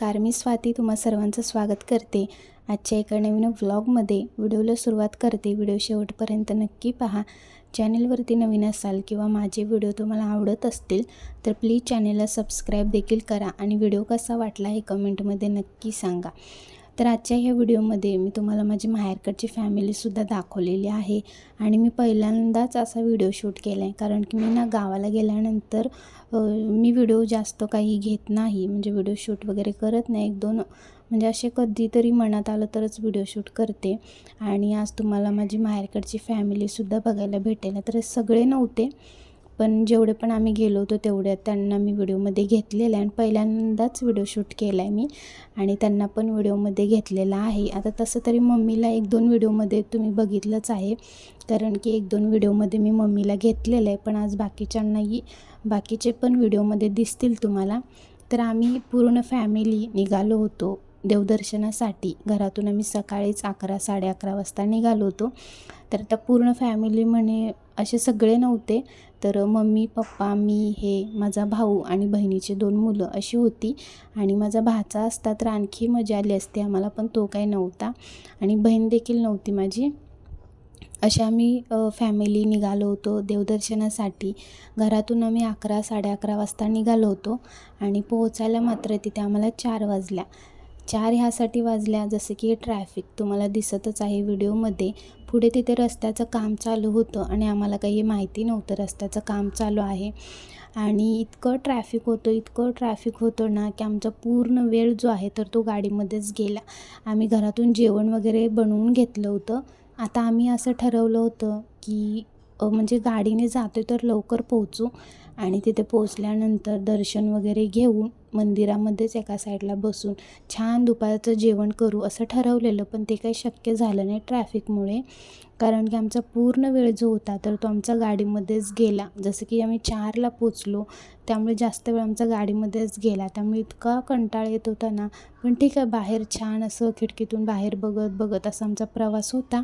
नमस्कार मी स्वाती तुम्हा सर्वांचं स्वागत करते. आजच्या एका नवीन व्लॉगमध्ये व्हिडिओला सुरुवात करते. व्हिडिओ शेवटपर्यंत नक्की पहा. चॅनेलवरती नवीन असाल किंवा माझे व्हिडिओ तुम्हाला आवडत असतील तर प्लीज चॅनेलला सबस्क्राईब देखील करा आणि व्हिडिओ कसा वाटला हे कमेंटमध्ये नक्की सांगा. तर आजच्या ह्या व्हिडिओमध्ये मी तुम्हाला माझी माहेरकडची फॅमिलीसुद्धा दाखवलेली आहे. आणि मी पहिल्यांदाच असा व्हिडिओ शूट केला आहे कारण की मी ना गावाला गेल्यानंतर मी व्हिडिओ जास्त काही घेत नाही. म्हणजे व्हिडिओ शूट वगैरे करत नाही. एक दोन म्हणजे असे कधीतरी मनात आलं तरच व्हिडिओ शूट करते. आणि आज तुम्हाला माझी माहेरकडची फॅमिलीसुद्धा बघायला भेटेल. तर सगळे नव्हते. पण जेवढे पण आम्ही गेलो होतो तेवढ्या त्यांना मी व्हिडिओमध्ये घेतलेलं आहे आणि पहिल्यांदाच व्हिडिओ शूट केला आहे मी आणि त्यांना पण व्हिडिओमध्ये घेतलेला आहे. आता तसं तरी मम्मीला एक दोन व्हिडिओमध्ये तुम्ही बघितलंच आहे. कारण की एक दोन व्हिडिओमध्ये मी मम्मीला घेतलेलं आहे पण आज बाकीच्यांनाही बाकीचे पण व्हिडिओमध्ये दिसतील तुम्हाला. तर आम्ही पूर्ण फॅमिली निघालो होतो देवदर्शनासाठी. घरातून आम्ही सकाळीच अकरा साडे अकरा वाजता निघालो होतो. तर आता पूर्ण फॅमिली म्हणे असे सगळे नव्हते. तर मम्मी पप्पा मी हे माझा भाऊ आणि बहिणीचे दोन मुलं अशी होती. आणि माझा भाचा असता तर आणखी मजा आली असते आम्हाला पण तो काही नव्हता. आणि बहीण देखील नव्हती माझी. अशा आम्ही फॅमिली निघालो होतो देवदर्शनासाठी. घरातून आम्ही अकरा साडे अकरा वाजता निघालो होतो. आणि पोहोचायला मात्र तिथे आम्हाला चार वाजल्या. चार ह्यासाठी वाजल्या जसं की ट्रॅफिक तुम्हाला दिसतच आहे व्हिडिओमध्ये पुढे तिथे रस्त्याचं काम चालू होतं आणि आम्हाला काही माहिती नव्हतं रस्त्याचं काम चालू आहे. आणि इतकं ट्रॅफिक होतं इतकं ट्रॅफिक होतं ना की आमचा पूर्ण वेळ जो आहे तर तो गाडीमध्येच गेला. आम्ही घरातून जेवण वगैरे बनवून घेतलं होतं. आता आम्ही असं ठरवलं होतं की म्हणजे गाडीने जातो तर लवकर पोहोचू आणि तिथे पोचल्यानंतर दर्शन वगैरे घेऊन मंदिरामध्येच एका साईडला बसून छान दुपारचं जेवण करू असं ठरवलेलं पण ते काही शक्य झालं नाही ट्रॅफिकमुळे कारण की आमचा पूर्ण वेळ जो होता तर तो आमचा गाडीमध्येच गेला. जसं की आम्ही चारला पोचलो त्यामुळे जास्त वेळ आमचा गाडीमध्येच गेला. त्यामुळे इतका कंटाळा येत होता ना. पण ठीक आहे बाहेर छान असं खिडकीतून बाहेर बघत बघत असा आमचा प्रवास होता.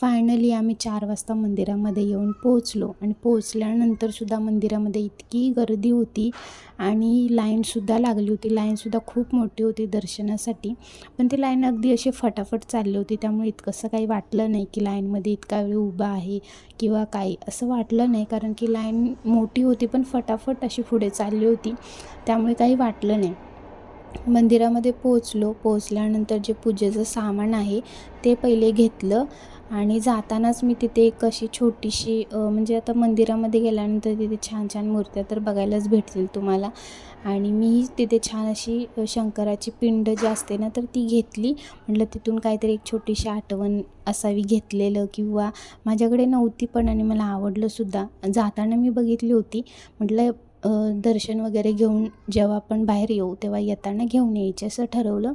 फायनली आम्ही चार वाजता मंदिरामध्ये येऊन पोचलो आणि पोचल्यानंतरसुद्धा मंदिरामध्ये इतकी गर्दी होती आणि लाईनसुद्धा लागली होती. लाईनसुद्धा खूप मोठी होती दर्शनासाठी. पण ती लाईन अगदी अशी फटाफट चालली होती. त्यामुळे इतकंसं काही वाटलं नाही की लाईनमध्ये इतका वेळ उभा आहे किंवा काही असं वाटलं नाही. कारण की लाईन मोठी होती पण फटाफट अशी पुढे चालली होती. त्यामुळे काही वाटलं नाही. मंदिरामध्ये पोचलो पोचल्यानंतर जे पूजेचं सामान आहे ते पहिले घेतलं आणि जातानाच मी तिथे एक अशी छोटीशी म्हणजे आता मंदिरामध्ये गेल्यानंतर तिथे छान छान मूर्त्या तर बघायलाच भेटतील तुम्हाला. आणि मी तिथे छान अशी शंकराची पिंड जी असते ना तर ती घेतली. म्हटलं तिथून काहीतरी एक छोटीशी आठवण असावी घेतलेलं किंवा माझ्याकडे नव्हती पण आणि मला आवडलंसुद्धा जाताना मी बघितली होती. म्हटलं दर्शन वगैरे घेऊन जेव्हा आपण बाहेर येऊ तेव्हा येताना घेऊन यायचे असं ठरवलं.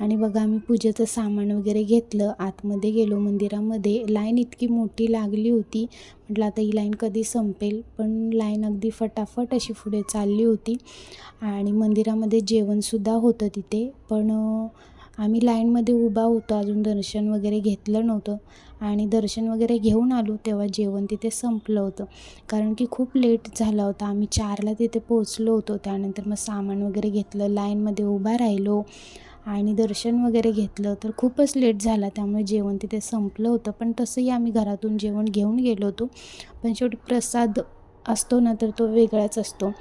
आणि बघा आम्ही पूजेचं सामान वगैरे घेतलं. आतमध्ये गेलो मंदिरामध्ये. लाईन इतकी मोठी लागली होती. म्हटलं आता ही लाईन कधी संपेल? पण लाईन अगदी फटाफट अशी पुढे चालली होती. आणि मंदिरामध्ये जेवणसुद्धा होतं तिथे. पण आम्ही लाईनमध्ये उभा होतो. अजून दर्शन वगैरे घेतलं नव्हतं. आणि दर्शन वगैरे घेऊन आलो तेव्हा जेवण तिथे संपलं होतं. कारण की खूप लेट झाला होता. आम्ही चारला तिथे पोचलो होतो. त्यानंतर मग सामान वगैरे घेतलं. लाईनमध्ये उभा राहिलो. आणि दर्शन वगैरे घेतलं तर खूपच लेट झाला. त्यामुळे जेवण तिथे संपलं होतं. पण तसंही आम्ही घरातून जेवण घेऊन गेलो होतो. पण शेवटी प्रसाद असतो ना तर तो वेगळाच असतो.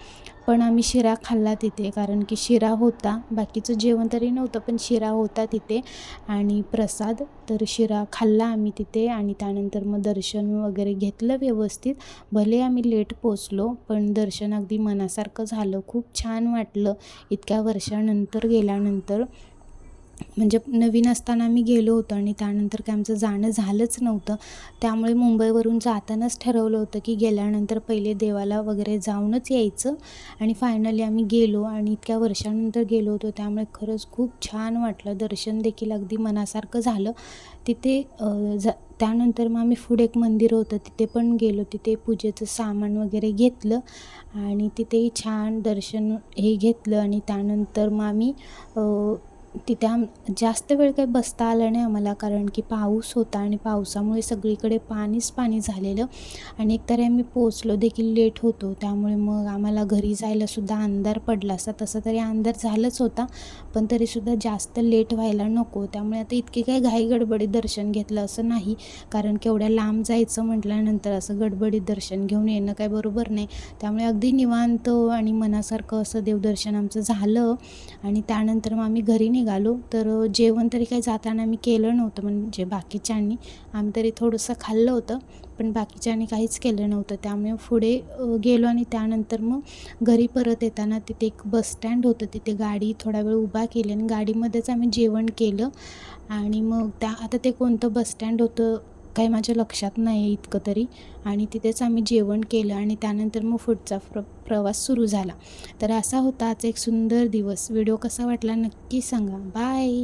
पण आम्ही शिरा खाल्ला तिथे कारण की शिरा होता. बाकीचं जेवण तरी नव्हतं पण शिरा होता तिथे. आणि प्रसाद तर शिरा खाल्ला आम्ही तिथे. आणि त्यानंतर मग दर्शन वगैरे घेतलं व्यवस्थित. भले आम्ही लेट पोचलो पण दर्शन अगदी मनासारखं झालं. खूप छान वाटलं. इतक्या वर्षानंतर गेल्यानंतर म्हणजे नवीन असताना आम्ही गेलो होतो आणि त्यानंतर काय आमचं जाणं झालंच नव्हतं. त्यामुळे मुंबईवरून जातानाच ठरवलं होतं की गेल्यानंतर पहिले देवाला वगैरे जाऊनच यायचं. आणि फायनली आम्ही गेलो आणि इतक्या वर्षानंतर गेलो होतो. त्यामुळे खरंच खूप छान वाटलं. दर्शन देखील अगदी मनासारखं झालं. तिथे जा त्यानंतर मग आम्ही पुढे एक मंदिर होतं. तिथे पण गेलो. तिथे पूजेचं सामान वगैरे घेतलं. आणि तिथेही छान दर्शन हे घेतलं. आणि त्यानंतर मग आम्ही तिथे आम जास्त वेळ काही बसता आलं नाही आम्हाला कारण की पाऊस होता आणि पावसामुळे सगळीकडे पाणीच पाणी झालेलं. आणि एकतर आम्ही पोचलो देखील लेट होतो. त्यामुळे मग आम्हाला घरी जायलासुद्धा अंधार पडला असता तसं तरी अंधार झालंच होता पण तरीसुद्धा जास्त लेट व्हायला नको. त्यामुळे आता इतकी काही घाई गडबडीत दर्शन घेतलं असं नाही. कारण केवढ्या लांब जायचं म्हटल्यानंतर असं गडबडीत दर्शन घेऊन येणं काय बरोबर नाही. त्यामुळे अगदी निवांत आणि मनासारखं असं देवदर्शन आमचं झालं. आणि त्यानंतर मग आम्ही घरी निघालो. तर जेवण तरी काही जाताना आम्ही केलं नव्हतं म्हणजे बाकीच्यांनी. आम्ही तरी थोडंसं खाल्लं होतं पण बाकीच्यांनी काहीच केलं नव्हतं. त्यामुळे पुढे गेलो आणि त्यानंतर मग घरी परत येताना तिथे एक बस स्टँड होतं. तिथे गाडी थोडा वेळ उभा केली आणि गाडीमध्येच आम्ही जेवण केलं. आणि मग त्या आता ते कोणतं बस स्टँड होतं काही माझ्या लक्षात नाही आहे इतकं तरी. आणि तिथेच आम्ही जेवण केलं आणि त्यानंतर मग पुढचा प्र प्रवास सुरू झाला. तर असा होता आज एक सुंदर दिवस. व्हिडिओ कसा वाटला नक्की सांगा. बाय!